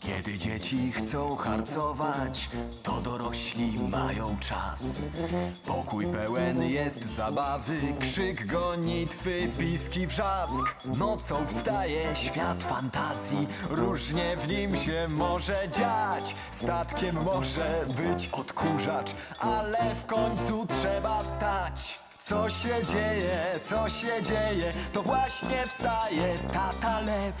Kiedy dzieci chcą harcować, to dorośli mają czas. Pokój pełen jest zabawy, krzyk gonitwy, piski wrzask. Nocą wstaje świat fantazji, różnie w nim się może dziać. Statkiem może być odkurzacz, ale w końcu trzeba. Co się dzieje, co się dzieje, to właśnie wstaje tata lew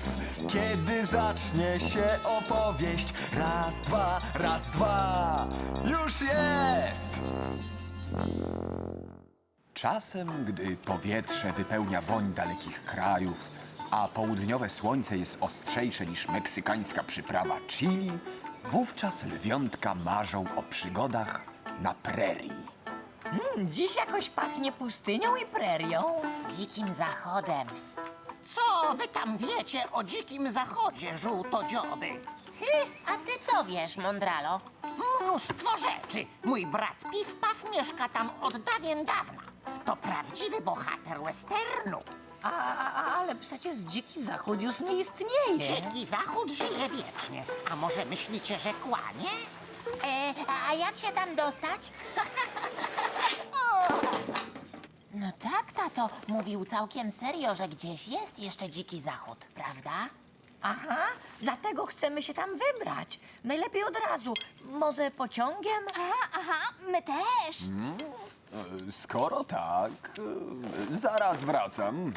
Kiedy zacznie się opowieść Raz, dwa, raz, dwa Już jest! Czasem, gdy powietrze wypełnia woń dalekich krajów A południowe słońce jest ostrzejsze niż meksykańska przyprawa chili Wówczas lwiątka marzą o przygodach na prerii Dziś jakoś pachnie pustynią i prerią. Dzikim zachodem. Co wy tam wiecie o dzikim zachodzie, żółtodzioby? Hy, a ty co wiesz, Mondralo? Mnóstwo rzeczy. Mój brat Piw Paw mieszka tam od dawien dawna. To prawdziwy bohater westernu. A, a, ale przecież dziki zachód już nie istnieje. Dziki zachód żyje wiecznie. A może myślicie, że kłanie? E, a jak się tam dostać? No tak, tato. Mówił całkiem serio, że gdzieś jest jeszcze dziki zachód, prawda? Aha, dlatego chcemy się tam wybrać. Najlepiej od razu. Może pociągiem? Aha, aha, my też. E, Skoro tak, e, zaraz wracam.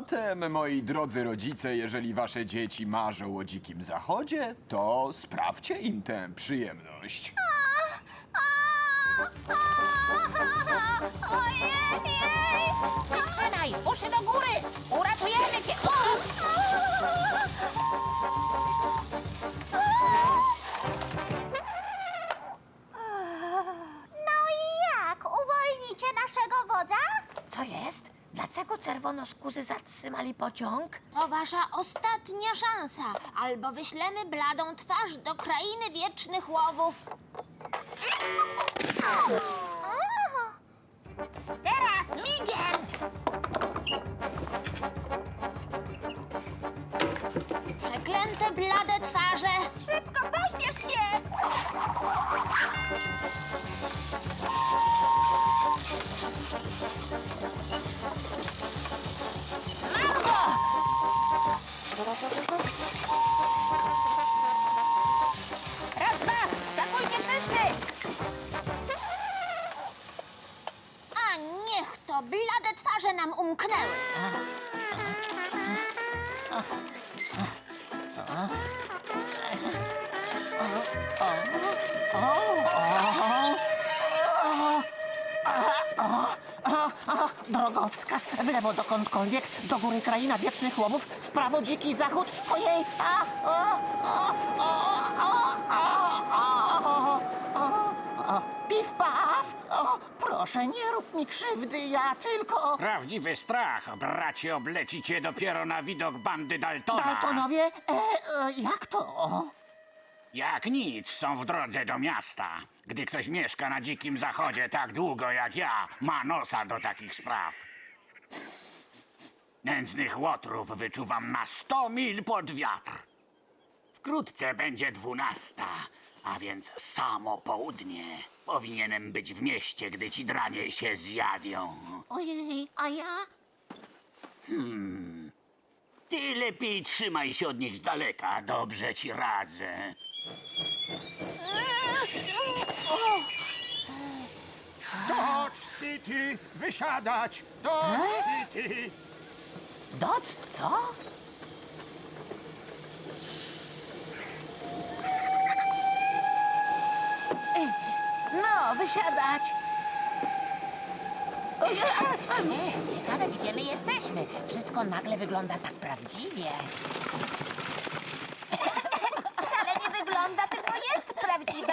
Zatem, moi drodzy rodzice, jeżeli wasze dzieci marzą o dzikim zachodzie, to sprawdźcie im tę przyjemność. Wytrzymaj, uszy do góry! Uratujemy cię! Co jest? Dlaczego czerwonoskórzy zatrzymali pociąg? To wasza ostatnia szansa. Albo wyślemy bladą twarz do krainy wiecznych łowów. Teraz migiem! Przeklęte blade twarze. Szybko, pośpiesz się! Drogowskaz w lewo dokądkolwiek, do góry kraina wiecznych łowów, w prawo dziki zachód. Ojej! A, o, o, o, o, o, o, o, o, Piw paw! O, proszę, nie rób mi krzywdy, ja tylko... Prawdziwy strach, bracie, obleci cię dopiero na widok bandy Daltona. Daltonowie, e, e, jak to? Jak nic są w drodze do miasta. Gdy ktoś mieszka na dzikim zachodzie tak długo jak ja, ma nosa do takich spraw. Nędznych łotrów wyczuwam na sto mil pod wiatr. Wkrótce będzie dwunasta, a więc samo południe. Powinienem być w mieście, gdy ci dranie się zjawią. Ojej, a ja? Ty lepiej trzymaj się od nich z daleka, dobrze ci radzę. Dodge City, wysiadać! Dodge City! Doc, co? No, wysiadać. Ciekawe, gdzie my jesteśmy. Wszystko nagle wygląda tak prawdziwie. Wcale nie wygląda, tylko jest prawdziwe.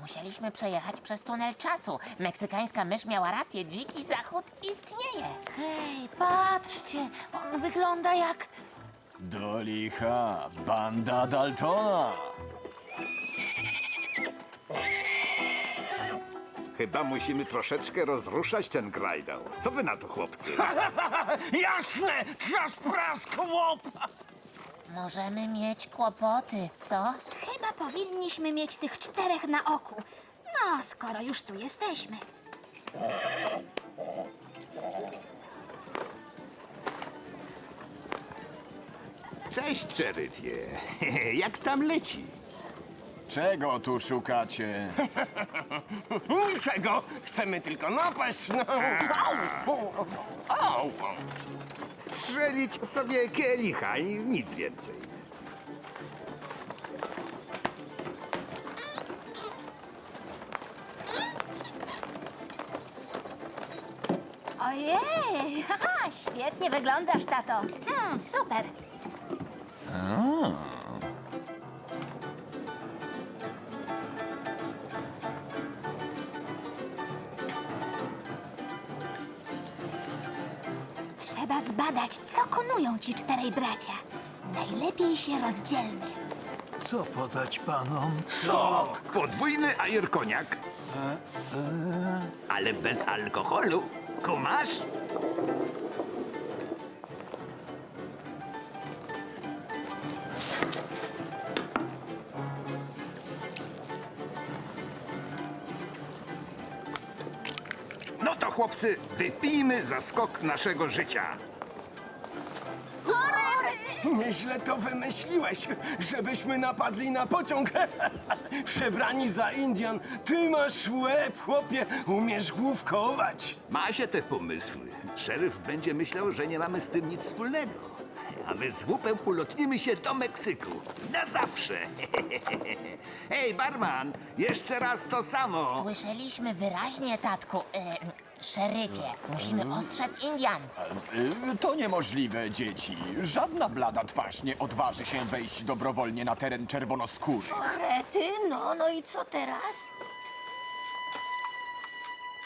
Musieliśmy przejechać przez tunel czasu. Meksykańska mysz miała rację, dziki zachód istnieje. Tacie, on wygląda jak... Do licha, banda Daltona. Chyba musimy troszeczkę rozruszać ten grajdał. Co wy na to, chłopcy? Jasne! Czas prask łopa! Możemy mieć kłopoty, co? Chyba powinniśmy mieć tych czterech na oku. No, skoro już tu jesteśmy. Cześć, szeryfie. Jak tam leci? Czego tu szukacie? Niczego! Chcemy tylko napaść na... Au! Au! Strzelić sobie kielicha i nic więcej. Ojej! Haha, świetnie wyglądasz, tato. Hmm, super. Zbadać, co konują ci czterej bracia. Najlepiej się rozdzielmy. Co podać panom? Podwójny ajer koniak. Ale bez alkoholu. Kumasz? No to chłopcy, wypijmy za skok naszego życia. Nieźle to wymyśliłeś, żebyśmy napadli na pociąg. Przebrani za Indian. Ty masz łeb, chłopie, umiesz główkować. Ma się te pomysły. Szeryf będzie myślał, że nie mamy z tym nic wspólnego. A my z łupem ulotnimy się do Meksyku. Na zawsze. Hej, barman, jeszcze raz to samo. Słyszeliśmy wyraźnie, tatku. E, szeryfie, musimy ostrzec Indian. Y, To niemożliwe, dzieci. Żadna blada twarz nie odważy się wejść dobrowolnie na teren czerwonoskóry. Krety, no, no i co teraz?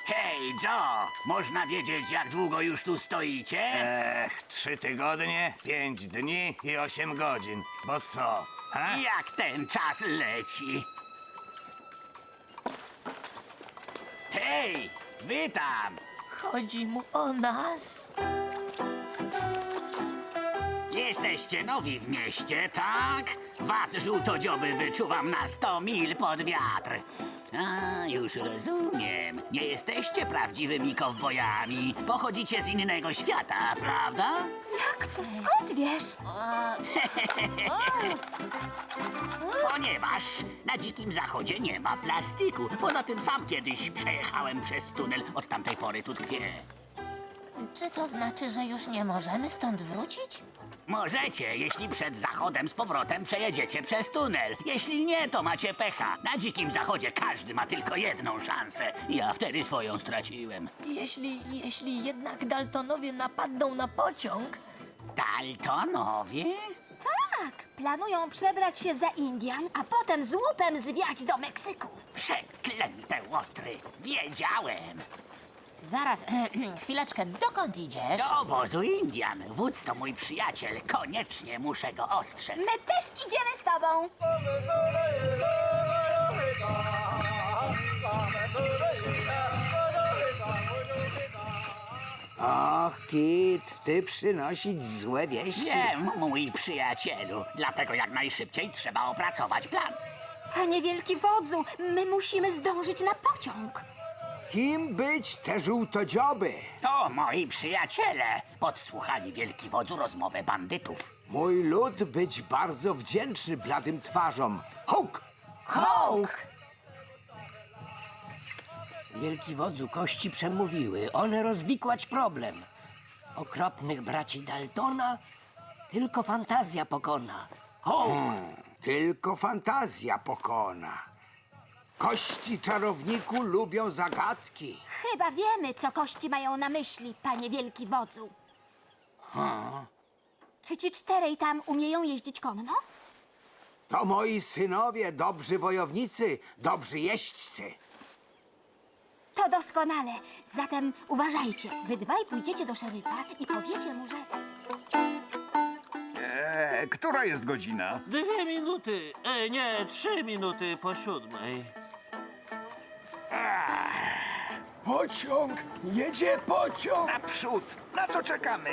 Hej, Joe! Można wiedzieć, jak długo już tu stoicie? Ech, trzy tygodnie, pięć dni i osiem godzin. Bo co? Ha? Jak ten czas leci? Hej, wy tam! Chodzi mu o nas. Jesteście nowi w mieście, tak? Was, żółtodzioby, wyczuwam na sto mil pod wiatr. A, już rozumiem. Nie jesteście prawdziwymi kowbojami. Pochodzicie z innego świata, prawda? Jak to skąd wiesz? Ponieważ na dzikim zachodzie nie ma plastiku. Poza tym sam kiedyś przejechałem przez tunel. Od tamtej pory tu tkwię. Czy to znaczy, że już nie możemy stąd wrócić? Możecie, jeśli przed zachodem z powrotem przejedziecie przez tunel. Jeśli nie, to macie pecha. Na dzikim zachodzie każdy ma tylko jedną szansę. Ja wtedy swoją straciłem. Jeśli, jeśli jednak Daltonowie napadną na pociąg, Daltonowie? Tak, planują przebrać się za Indian, a potem z łupem zwiać do Meksyku. Przeklęte łotry! Wiedziałem! Zaraz, chwileczkę, dokąd idziesz? Do obozu Indian. Wódz to mój przyjaciel. Koniecznie muszę go ostrzec. My też idziemy z tobą. Och, Kit, ty przynosić złe wieści. Wiem, mój przyjacielu. Dlatego jak najszybciej trzeba opracować plan. Panie Wielki Wodzu, my musimy zdążyć na pociąg. Kim być te żółtodzioby? To moi przyjaciele. Podsłuchali wielki wodzu rozmowę bandytów. Mój lud być bardzo wdzięczny bladym twarzom. Huk! Hołk! Wielki wodzu kości przemówiły, one rozwikłać problem. Okropnych braci Daltona tylko fantazja pokona. Tylko fantazja pokona. Kości czarowniku lubią zagadki. Chyba wiemy, co kości mają na myśli, panie Wielki Wodzu. Czy ci czterej tam umieją jeździć konno? To moi synowie, dobrzy wojownicy, dobrzy jeźdźcy. To doskonale. Zatem uważajcie. Wy dwaj pójdziecie do szeryfa i powiecie mu, że... Eee, która jest godzina? Dwie minuty, e, nie, trzy minuty po siódmej. Pociąg! Jedzie pociąg! Naprzód! Na co czekamy?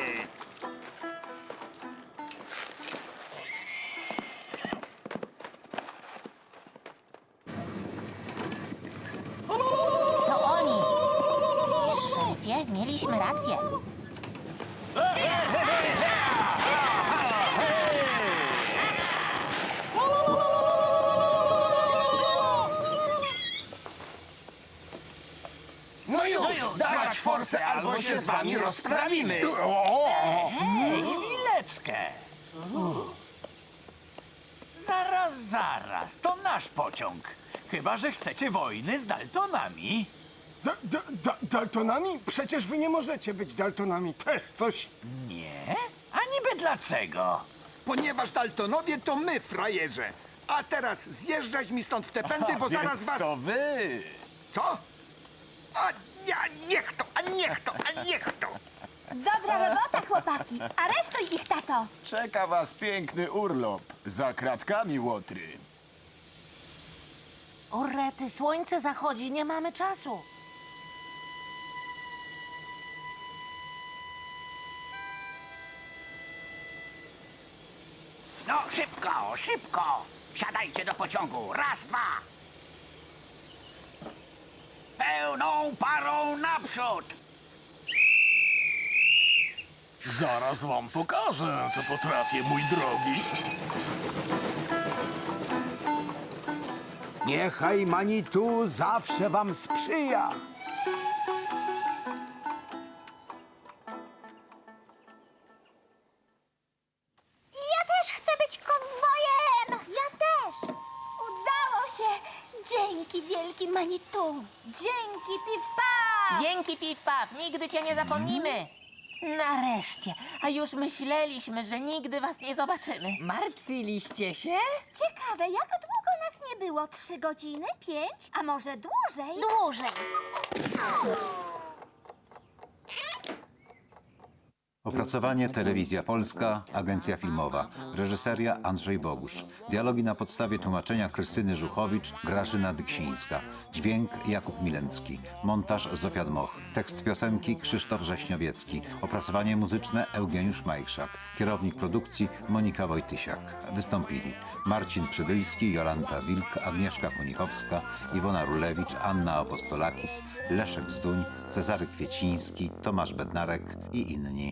Albo się z wami rozprawimy! Chwileczkę. Zaraz, zaraz. To nasz pociąg. Chyba, że chcecie wojny z Daltonami. Da, da, da, Daltonami? Przecież wy nie możecie być Daltonami. Też coś... Nie? A niby dlaczego? Ponieważ Daltonowie to my, frajerze. A teraz zjeżdżać mi stąd w te pędy, bo zaraz was... To wy! Co? A ja, niech to, a niech to, a niech to! Dobra robota, chłopaki. Aresztuj ich, tato. Czeka was piękny urlop. Za kratkami, Łotry. O rety, słońce zachodzi, nie mamy czasu. No, szybko, szybko! Siadajcie do pociągu. Raz, dwa! Pełną parą naprzód! Zaraz wam pokażę, co potrafię, mój drogi. Niechaj Manitu zawsze wam sprzyja! Dzięki, Piw-Paw, nigdy cię nie zapomnimy. Nareszcie, a już myśleliśmy, że nigdy was nie zobaczymy. Martwiliście się? Ciekawe, jak długo nas nie było? Trzy godziny? Pięć? A może dłużej? Dłużej. Opracowanie Telewizja Polska, Agencja Filmowa. Reżyseria Andrzej Bogusz. Dialogi na podstawie tłumaczenia Krystyny Żuchowicz, Grażyna Dyksińska. Dźwięk Jakub Milencki. Montaż Zofia Dmoch. Tekst piosenki Krzysztof Rześniowiecki. Opracowanie muzyczne Eugeniusz Majchrzak. Kierownik produkcji Monika Wojtysiak. Wystąpili Marcin Przybylski, Jolanta Wilk, Agnieszka Konichowska, Iwona Rulewicz, Anna Apostolakis, Leszek Zduń, Cezary Kwieciński, Tomasz Bednarek i inni.